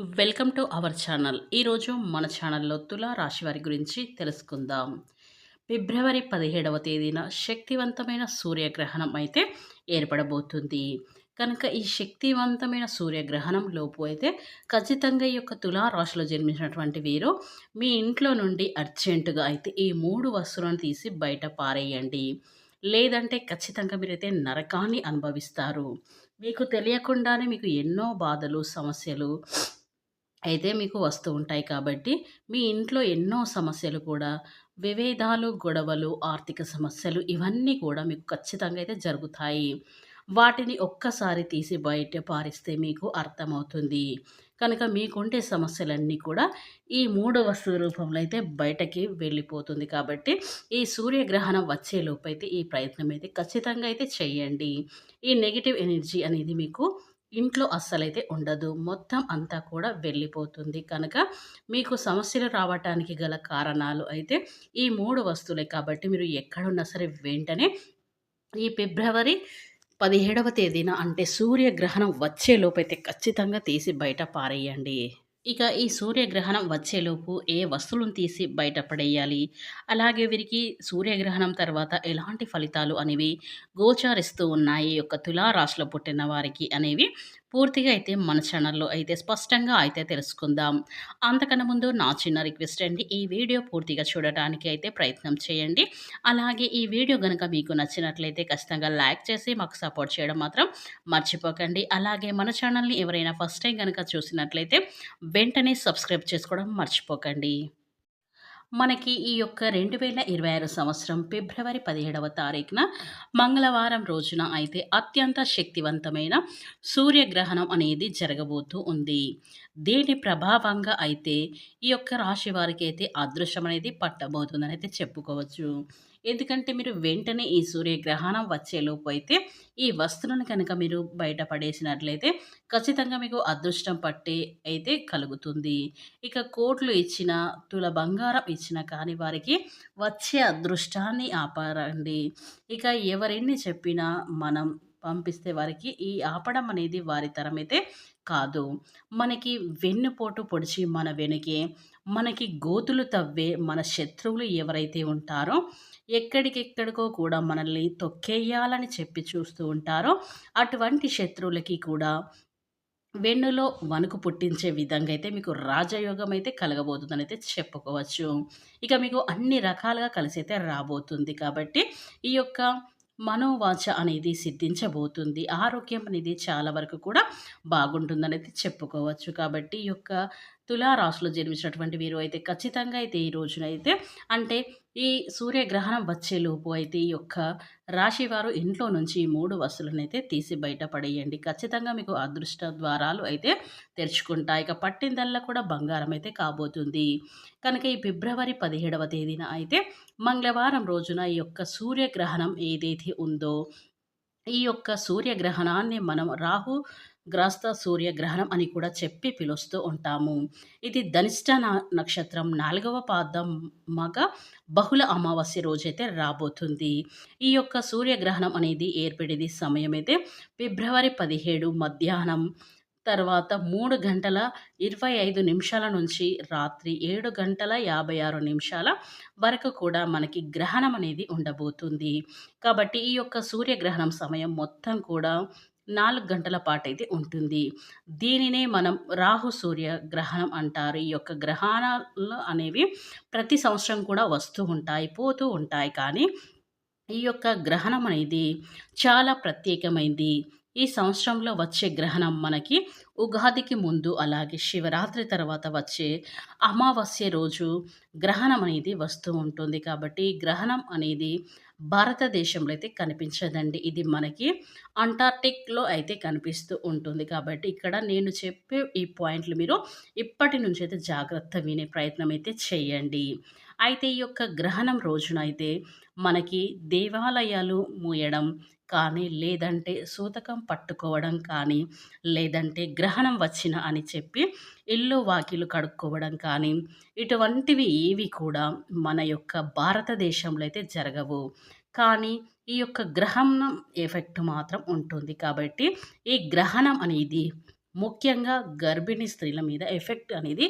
Welcome to our channel. ఈరోజు మన ఛానల్లో తులా రాశి వారి గురించి తెలుసుకుందాం. ఫిబ్రవరి పదిహేడవ తేదీన శక్తివంతమైన సూర్యగ్రహణం అయితే ఏర్పడబోతుంది. కనుక ఈ శక్తివంతమైన సూర్యగ్రహణం లోపు అయితే ఖచ్చితంగా ఈ యొక్క తులా రాశిలో జన్మించినటువంటి వీరు మీ ఇంట్లో నుండి అర్జెంటుగా అయితే ఈ మూడు వస్తువులను తీసి బయట పారేయండి. లేదంటే ఖచ్చితంగా మీరైతే నరకాన్ని అనుభవిస్తారు. మీకు తెలియకుండానే మీకు ఎన్నో బాధలు సమస్యలు అయితే మీకు వస్తూ ఉంటాయి కాబట్టి మీ ఇంట్లో ఎన్నో సమస్యలు కూడా విభేదాలు గొడవలు ఆర్థిక సమస్యలు ఇవన్నీ కూడా మీకు ఖచ్చితంగా అయితే జరుగుతాయి. వాటిని ఒక్కసారి తీసి బయట పారిస్తే మీకు అర్థమవుతుంది. కనుక మీకుండే సమస్యలన్నీ కూడా ఈ మూడవ రూపంలో అయితే బయటకి వెళ్ళిపోతుంది కాబట్టి ఈ సూర్యగ్రహణం వచ్చేలోపు అయితే ఈ ప్రయత్నం అయితే ఖచ్చితంగా అయితే చేయండి. ఈ నెగిటివ్ ఎనర్జీ అనేది మీకు ఇంట్లో అస్సలైతే ఉండదు. మొత్తం అంతా కూడా వెళ్ళిపోతుంది. కనుక మీకు సమస్యలు రావటానికి గల కారణాలు అయితే ఈ మూడు వస్తువులే. కాబట్టి మీరు ఎక్కడున్నా సరే వెంటనే ఈ ఫిబ్రవరి పదిహేడవ తేదీన అంటే సూర్యగ్రహణం వచ్చేలోపైతే ఖచ్చితంగా తీసి బయట పారేయండి. ఇక ఈ సూర్యగ్రహణం వచ్చేలోపు ఏ వస్తువులను తీసి బయటపడేయాలి? అలాగే వీరికి సూర్యగ్రహణం తర్వాత ఎలాంటి ఫలితాలు అనేవి గోచారిస్తూ ఉన్నాయి? యొక్క తులారాశిలో పుట్టిన వారికి అనేవి పూర్తిగా అయితే మన ఛానల్లో అయితే స్పష్టంగా అయితే తెలుసుకుందాం. అంతకన్నా ముందు నా చిన్న రిక్వెస్ట్ అండి. ఈ వీడియో పూర్తిగా చూడటానికి అయితే ప్రయత్నం చేయండి. అలాగే ఈ వీడియో కనుక మీకు నచ్చినట్లయితే ఖచ్చితంగా లైక్ చేసి మాకు సపోర్ట్ చేయడం మాత్రం మర్చిపోకండి. అలాగే మన ఛానల్ని ఎవరైనా ఫస్ట్ టైం కనుక చూసినట్లయితే వెంటనే సబ్స్క్రైబ్ చేసుకోవడం మర్చిపోకండి. మనకి ఈ యొక్క రెండు వేల ఇరవై ఆరు సంవత్సరం ఫిబ్రవరి పదిహేడవ తారీఖున మంగళవారం రోజున అయితే అత్యంత శక్తివంతమైన సూర్యగ్రహణం అనేది జరగబోతూ ఉంది. దీని ప్రభావంగా అయితే ఈ యొక్క రాశి వారికి అయితే అదృశ్యం అనేది పట్టబోతుందని అయితే చెప్పుకోవచ్చు. ఎందుకంటే మీరు వెంటనే ఈ సూర్యగ్రహణం వచ్చేలోపు అయితే ఈ వస్తువులను కనుక మీరు బయటపడేసినట్లయితే ఖచ్చితంగా మీకు అదృష్టం పట్టే అయితే కలుగుతుంది. ఇక కోట్లు ఇచ్చిన తుల బంగారం ఇచ్చిన కానీ వారికి వచ్చే అదృష్టాన్ని ఆపారండి. ఇక ఎవరెన్ని చెప్పినా మనం పంపిస్తే వారికి ఈ ఆపడం అనేది వారి తరమైతే కాదు. మనకి వెన్నుపోటు పొడిచి మన వెనుకే మనకి గోతులు తవ్వే మన శత్రువులు ఎవరైతే ఉంటారో ఎక్కడికెక్కడికో కూడా మనల్ని తొక్కేయాలని చెప్పి చూస్తూ ఉంటారో అటువంటి శత్రువులకి కూడా వెన్నులో వణుకు పుట్టించే విధంగా అయితే మీకు రాజయోగం అయితే కలగబోతుందని అయితే చెప్పుకోవచ్చు. ఇక మీకు అన్ని రకాలుగా కలిసి అయితే రాబోతుంది కాబట్టి ఈ యొక్క మనోవాచ అనేది సిద్ధించబోతుంది. ఆరోగ్యం అనేది చాలా వరకు కూడా బాగుంటుందనేది చెప్పుకోవచ్చు. కాబట్టి ఈ యొక్క తులారాశిలో జన్మించినటువంటి వీరు అయితే ఖచ్చితంగా అయితే ఈ రోజునైతే అంటే ఈ సూర్యగ్రహణం వచ్చేలోపు అయితే ఈ యొక్క రాశి వారు ఇంట్లో నుంచి మూడు వస్తువులను అయితే తీసి బయటపడేయండి ఖచ్చితంగా మీకు అదృష్ట ద్వారాలు అయితే తెరుచుకుంటాయి ఇక పట్టిందల్లా కూడా బంగారం అయితే కాబోతుంది. కనుక ఈ ఫిబ్రవరి పదిహేడవ తేదీన అయితే మంగళవారం రోజున ఈ యొక్క సూర్యగ్రహణం ఏదైతే ఉందో ఈ యొక్క సూర్యగ్రహణాన్ని మనం రాహు గ్రాస్త సూర్యగ్రహణం అని కూడా చెప్పి పిలుస్తూ ఉంటాము. ఇది ధనిష్ట నక్షత్రం నాలుగవ పాదం మగ బహుళ అమావాస్య రోజైతే రాబోతుంది. ఈ యొక్క సూర్యగ్రహణం అనేది ఏర్పడేది సమయం అయితే ఫిబ్రవరి పదిహేడు మధ్యాహ్నం. తర్వాత మూడు గంటల ఇరవై ఐదు నిమిషాల నుంచి రాత్రి ఏడు గంటల యాభై ఆరు నిమిషాల వరకు కూడా మనకి గ్రహణం అనేది ఉండబోతుంది. కాబట్టి ఈ యొక్క సూర్యగ్రహణం సమయం మొత్తం కూడా నాలుగు గంటల పాటు అయితే ఉంటుంది. దీనినే మనం రాహు సూర్య గ్రహణం అంటారు. ఈ యొక్క గ్రహణాలు అనేవి ప్రతి సంవత్సరం కూడా వస్తూ ఉంటాయి పోతూ ఉంటాయి. కానీ ఈ యొక్క గ్రహణం అనేది చాలా ప్రత్యేకమైంది. ఈ సంవత్సరంలో వచ్చే గ్రహణం మనకి ఉగాదికి ముందు అలాగే శివరాత్రి తర్వాత వచ్చే అమావాస్య రోజు గ్రహణం అనేది వస్తూ ఉంటుంది కాబట్టి గ్రహణం అనేది భారతదేశంలో అయితే కనిపించదండి. ఇది మనకి అంటార్టిక్లో అయితే కనిపిస్తూ ఉంటుంది కాబట్టి ఇక్కడ నేను చెప్పే ఈ పాయింట్లు మీరు ఇప్పటి నుంచి అయితే జాగ్రత్త వినే ప్రయత్నం అయితే చేయండి. అయితే ఈ యొక్క గ్రహణం రోజున అయితే మనకి దేవాలయాలు మూయడం కానీ లేదంటే సూతకం పట్టుకోవడం కానీ లేదంటే గ్రహణం వచ్చిన అని చెప్పి ఇల్లు వాకిలు కడుక్కోవడం కానీ ఇటువంటివి ఏవి కూడా మన యొక్క భారతదేశంలో అయితే జరగవు. కానీ ఈ యొక్క గ్రహణం ఎఫెక్ట్ మాత్రం ఉంటుంది కాబట్టి ఈ గ్రహణం అనేది ముఖ్యంగా గర్భిణీ స్త్రీల మీద ఎఫెక్ట్ అనేది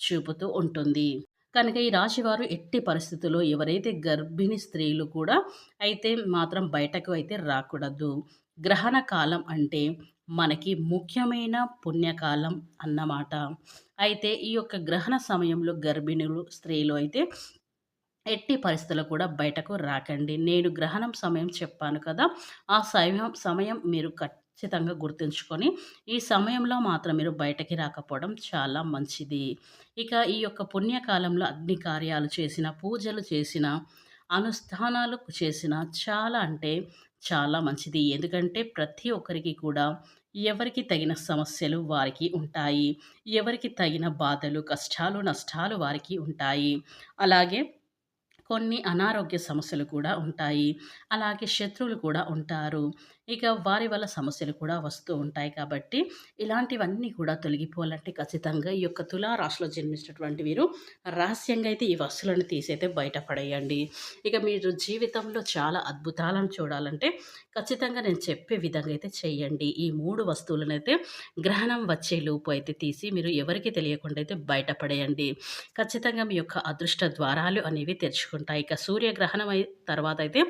చూపుతూ ఉంటుంది. కనుక ఈ రాశివారు ఎట్టి పరిస్థితుల్లో ఎవరైతే గర్భిణీ స్త్రీలు కూడా అయితే మాత్రం బయటకు అయితే రాకూడదు. గ్రహణ కాలం అంటే మనకి ముఖ్యమైన పుణ్యకాలం అన్నమాట. అయితే ఈ యొక్క గ్రహణ సమయంలో గర్భిణులు స్త్రీలు అయితే ఎట్టి పరిస్థితుల్లో కూడా బయటకు రాకండి. నేను గ్రహణం సమయం చెప్పాను కదా ఆ సమయం సమయం మీరు ఖచ్చితంగా గుర్తుంచుకొని ఈ సమయంలో మాత్రం మీరు బయటకి రాకపోవడం చాలా మంచిది. ఇక ఈ యొక్క పుణ్యకాలంలో అగ్ని కార్యాలు చేసిన పూజలు చేసిన అనుష్ఠానాలు చేసిన చాలా అంటే చాలా మంచిది. ఎందుకంటే ప్రతి ఒక్కరికి కూడా ఎవరికి తగిన సమస్యలు వారికి ఉంటాయి. ఎవరికి తగిన బాధలు కష్టాలు నష్టాలు వారికి ఉంటాయి. అలాగే కొన్ని అనారోగ్య సమస్యలు కూడా ఉంటాయి. అలాగే శత్రువులు కూడా ఉంటారు. ఇక వారి వల్ల సమస్యలు కూడా వస్తూ ఉంటాయి కాబట్టి ఇలాంటివన్నీ కూడా తొలగిపోవాలంటే ఖచ్చితంగా ఈ యొక్క తులారాశిలో జన్మించినటువంటి వీరు రహస్యంగా అయితే ఈ వస్తువులను తీసైతే బయటపడేయండి. ఇక మీరు జీవితంలో చాలా అద్భుతాలను చూడాలంటే ఖచ్చితంగా నేను చెప్పే విధంగా అయితే చేయండి. ఈ మూడు వస్తువులను అయితే గ్రహణం వచ్చే లోపు అయితే తీసి మీరు ఎవరికి తెలియకుండా అయితే బయటపడేయండి. ఖచ్చితంగా మీ యొక్క అదృష్ట ద్వారాలు అనేవి తెరుచుకుంటాయి. ఇక సూర్యగ్రహణం అయి తర్వాత అయితే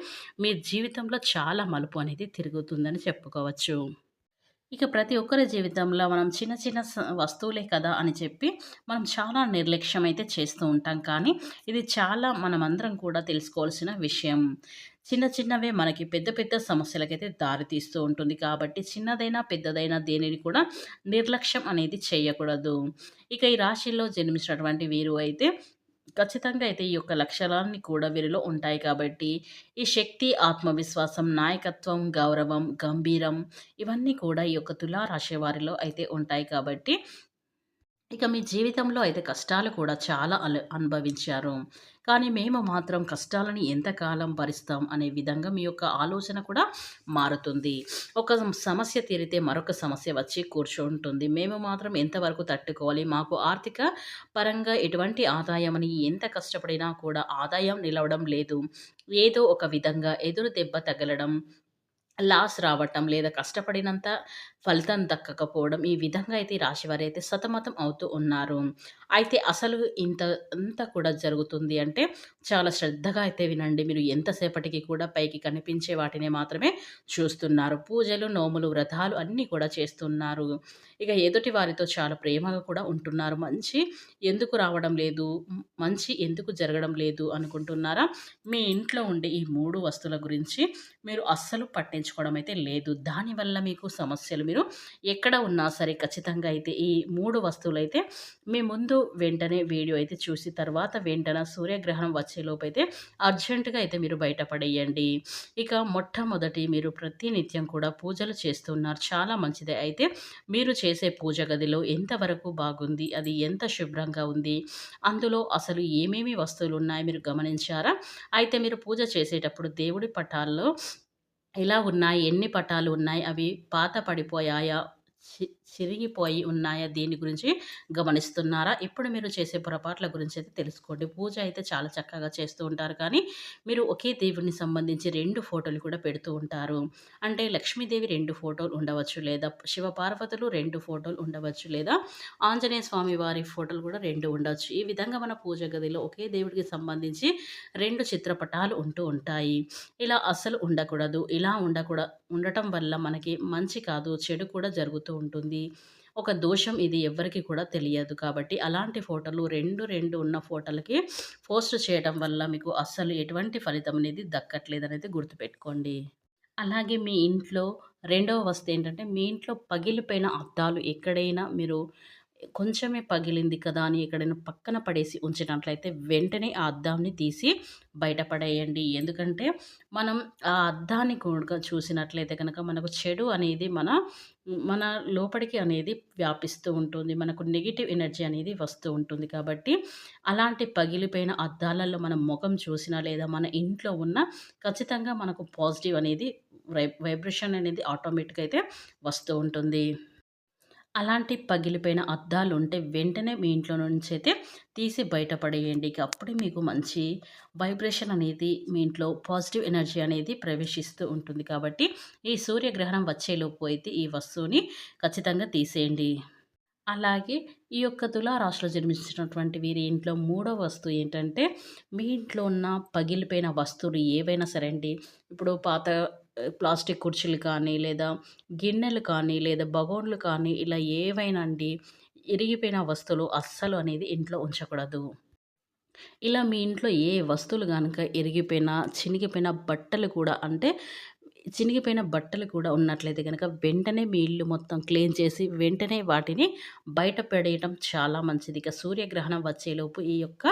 మీ జీవితంలో చాలా మలుపు అనేది తిరుగుతుంది జరుగుతుందని చెప్పుకోవచ్చు. ఇక ప్రతి ఒక్కరి జీవితంలో మనం చిన్న చిన్న వస్తువులే కదా అని చెప్పి మనం చాలా నిర్లక్ష్యం అయితే చేస్తూ ఉంటాం. కానీ ఇది చాలా మనమందరం కూడా తెలుసుకోవాల్సిన విషయం. చిన్న చిన్నవే మనకి పెద్ద పెద్ద సమస్యలకైతే దారితీస్తూ ఉంటుంది. కాబట్టి చిన్నదైనా పెద్దదైనా దేనిని కూడా నిర్లక్ష్యం అనేది చేయకూడదు. ఇక ఈ రాశిలో జన్మించినటువంటి వీరు అయితే ఖచ్చితంగా అయితే ఈ యొక్క లక్షణాన్ని కూడా వీరిలో ఉంటాయి కాబట్టి ఈ శక్తి ఆత్మవిశ్వాసం నాయకత్వం గౌరవం గంభీరం ఇవన్నీ కూడా ఈ యొక్క తులారాశి వారిలో అయితే ఉంటాయి కాబట్టి ఇక మీ జీవితంలో అయితే కష్టాలు కూడా చాలా అనుభవించారు. కానీ మేము మాత్రం కష్టాలని ఎంతకాలం భరిస్తాం అనే విధంగా మీ యొక్క ఆలోచన కూడా మారుతుంది. ఒక సమస్య తీరితే మరొక సమస్య వచ్చి కూర్చుంటుంది. మేము మాత్రం ఎంతవరకు తట్టుకోవాలి? మాకు ఆర్థిక పరంగా ఎటువంటి ఆదాయం అని ఎంత కష్టపడినా కూడా ఆదాయం నిలవడం లేదు. ఏదో ఒక విధంగా ఎదురు దెబ్బ తగలడం లాస్ రావటం లేదా కష్టపడినంత ఫలితం దక్కకపోవడం ఈ విధంగా అయితే రాశివారి అయితే సతమతం అవుతూ ఉన్నారు. అయితే అసలు ఇంత అంతా కూడా జరుగుతుంది అంటే చాలా శ్రద్ధగా అయితే వినండి. మీరు ఎంతసేపటికి కూడా పైకి కనిపించే వాటిని మాత్రమే చూస్తున్నారు. పూజలు నోములు వ్రతాలు అన్నీ కూడా చేస్తున్నారు. ఇక ఎదుటి వారితో చాలా ప్రేమగా కూడా ఉంటున్నారు. మంచి ఎందుకు రావడం లేదు? మంచి ఎందుకు జరగడం లేదు అనుకుంటున్నారా? మీ ఇంట్లో ఉండే ఈ మూడు వస్తువుల గురించి మీరు అస్సలు పట్టించుకోవడం అయితే లేదు. దానివల్ల మీకు సమస్యలు మీరు ఎక్కడ ఉన్నా సరే ఖచ్చితంగా అయితే ఈ మూడు వస్తువులు అయితే మీ ముందు వెంటనే వీడియో అయితే చూసి తర్వాత వెంటనే సూర్యగ్రహణం వచ్చేలోపు అయితే అర్జెంటుగా అయితే మీరు బయటపడేయండి. ఇక మొట్టమొదటి మీరు ప్రతినిత్యం కూడా పూజలు చేస్తున్నారు. చాలా మంచిదే. అయితే మీరు చేసే పూజ గదిలో ఎంతవరకు బాగుంది? అది ఎంత శుభ్రంగా ఉంది? అందులో అసలు ఏమేమి వస్తువులు ఉన్నాయి? మీరు గమనించారా? అయితే మీరు పూజ చేసేటప్పుడు దేవుడి పటాల్లో ఎలా ఉన్నాయి? ఎన్ని పటాలు ఉన్నాయి? అవి పాత పడిపోయాయా చిరిగిపోయి ఉన్నాయా? దీని గురించి గమనిస్తున్నారా? ఇప్పుడు మీరు చేసే పొరపాట్ల గురించి అయితే తెలుసుకోండి. పూజ అయితే చాలా చక్కగా చేస్తూ ఉంటారు. కానీ మీరు ఒకే దేవుడిని సంబంధించి రెండు ఫోటోలు కూడా పెడుతూ ఉంటారు. అంటే లక్ష్మీదేవి రెండు ఫోటోలు ఉండవచ్చు లేదా శివపార్వతులు రెండు ఫోటోలు ఉండవచ్చు లేదా ఆంజనేయ స్వామి వారి ఫోటోలు కూడా రెండు ఉండవచ్చు. ఈ విధంగా మన పూజ గదిలో ఒకే దేవుడికి సంబంధించి రెండు చిత్రపటాలు ఉంటూ ఉంటాయి. ఇలా అస్సలు ఉండకూడదు. ఇలా ఉండకూడదు ఉండటం వల్ల మనకి మంచి కాదు చెడు కూడా జరుగుతూ ఉంటుంది. ఒక దోషం ఇది ఎవ్వరికి కూడా తెలియదు. కాబట్టి అలాంటి ఫోటోలు రెండు రెండు ఉన్న ఫోటోలకి పోస్ట్ చేయడం వల్ల మీకు అస్సలు ఎటువంటి ఫలితం అనేది దక్కట్లేదు అనేది గుర్తుపెట్టుకోండి. అలాగే మీ ఇంట్లో రెండవ వస్తువు ఏంటంటే మీ ఇంట్లో పగిలిపోయిన అద్దాలు ఎక్కడైనా మీరు కొంచెమే పగిలింది కదా అని ఎక్కడైనా పక్కన పడేసి ఉంచినట్లయితే వెంటనే ఆ అద్దాన్ని తీసి బయటపడేయండి ఎందుకంటే మనం ఆ అద్దాన్ని కూడా చూసినట్లయితే కనుక మనకు చెడు అనేది మన మన లోపలికి అనేది వ్యాపిస్తూ ఉంటుంది. మనకు నెగిటివ్ ఎనర్జీ అనేది వస్తూ ఉంటుంది. కాబట్టి అలాంటి పగిలిపోయిన అద్దాలలో మనం ముఖం చూసినా లేదా మన ఇంట్లో ఉన్న ఖచ్చితంగా మనకు పాజిటివ్ అనేది వైబ్రేషన్ అనేది ఆటోమేటిక్ అయితే వస్తూ ఉంటుంది. అలాంటి పగిలిపోయిన అద్దాలు ఉంటే వెంటనే మీ ఇంట్లో నుంచి అయితే తీసి బయటపడేయండి. ఇక అప్పుడే మీకు మంచి వైబ్రేషన్ అనేది మీ ఇంట్లో పాజిటివ్ ఎనర్జీ అనేది ప్రవేశిస్తూ ఉంటుంది. కాబట్టి ఈ సూర్యగ్రహణం వచ్చేలోపు అయితే ఈ వస్తువుని ఖచ్చితంగా తీసేయండి. అలాగే ఈ యొక్క తులా రాశిలో జన్మించినటువంటి వీరి ఇంట్లో మూడో వస్తువు ఏంటంటే, మీ ఇంట్లో ఉన్న పగిలిపోయిన వస్తువులు ఏవైనా సరే అండి. ఇప్పుడు పాత ప్లాస్టిక్ కుర్చీలు కానీ, లేదా గిన్నెలు కానీ, లేదా బగోన్లు కానీ, ఇలా ఏవైనా అండి ఇరిగిపోయిన వస్తువులు అస్సలు అనేది ఇంట్లో ఉంచకూడదు. ఇలా మీ ఇంట్లో ఏ వస్తువులు కనుక ఇరిగిపోయినా, చినిగిపోయిన బట్టలు కూడా అంటే చినిగిపోయిన బట్టలు కూడా ఉన్నట్లయితే కనుక వెంటనే మీ ఇల్లు మొత్తం క్లీన్ చేసి వెంటనే వాటిని బయట పడేయటం చాలా మంచిది. ఇక సూర్యగ్రహణం వచ్చేలోపు ఈ యొక్క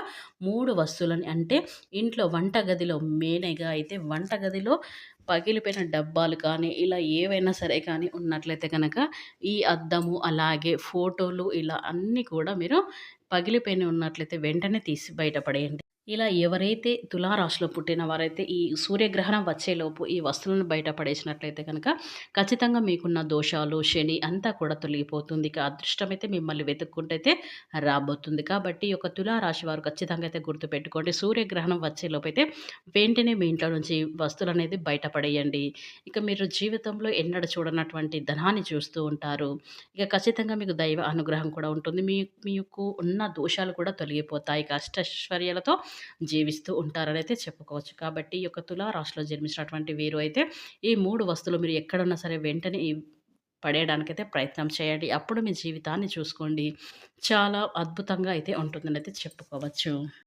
మూడు వస్తువులని అంటే ఇంట్లో వంటగదిలో మెయిన్‌గా అయితే వంటగదిలో పగిలిపోయిన డబ్బాలు కానీ, ఇలా ఏవైనా సరే కానీ ఉన్నట్లయితే కనుక ఈ అద్దము, అలాగే ఫోటోలు ఇలా అన్నీ కూడా మీరు పగిలిపోయిన ఉన్నట్లయితే వెంటనే తీసి బయటపడేయండి ఇలా ఎవరైతే తులారాశిలో పుట్టిన వారైతే ఈ సూర్యగ్రహణం వచ్చేలోపు ఈ వస్తువులను బయట పడేసినట్లయితే కనుక ఖచ్చితంగా మీకున్న దోషాలు, శని అంతా కూడా తొలగిపోతుంది. ఇక అదృష్టమైతే మిమ్మల్ని వెతుక్కుంటైతే రాబోతుంది. కాబట్టి ఈ యొక్క తులారాశి వారు ఖచ్చితంగా అయితే గుర్తుపెట్టుకోండి. సూర్యగ్రహణం వచ్చేలోపు అయితే వెంటనే మీ ఇంట్లో నుంచి వస్తువులనేది అనేది బయటపడేయండి ఇక మీరు జీవితంలో ఎన్నడ చూడనటువంటి ధనాన్ని చూస్తూ ఉంటారు. ఇక ఖచ్చితంగా మీకు దైవ అనుగ్రహం కూడా ఉంటుంది. మీ మీకు ఉన్న దోషాలు కూడా తొలగిపోతాయి. ఇక అష్టైశ్వర్యాలతో జీవిస్తూ ఉంటారనైతే చెప్పుకోవచ్చు. కాబట్టి ఈ యొక్క తులా రాశిలో జన్మించినటువంటి వీరు అయితే ఈ మూడు వస్తువులు మీరు ఎక్కడున్నా సరే వెంటనే పడేయడానికైతే ప్రయత్నం చేయండి. అప్పుడు మీ జీవితాన్ని చూసుకోండి. చాలా అద్భుతంగా అయితే ఉంటుందనైతే చెప్పుకోవచ్చు.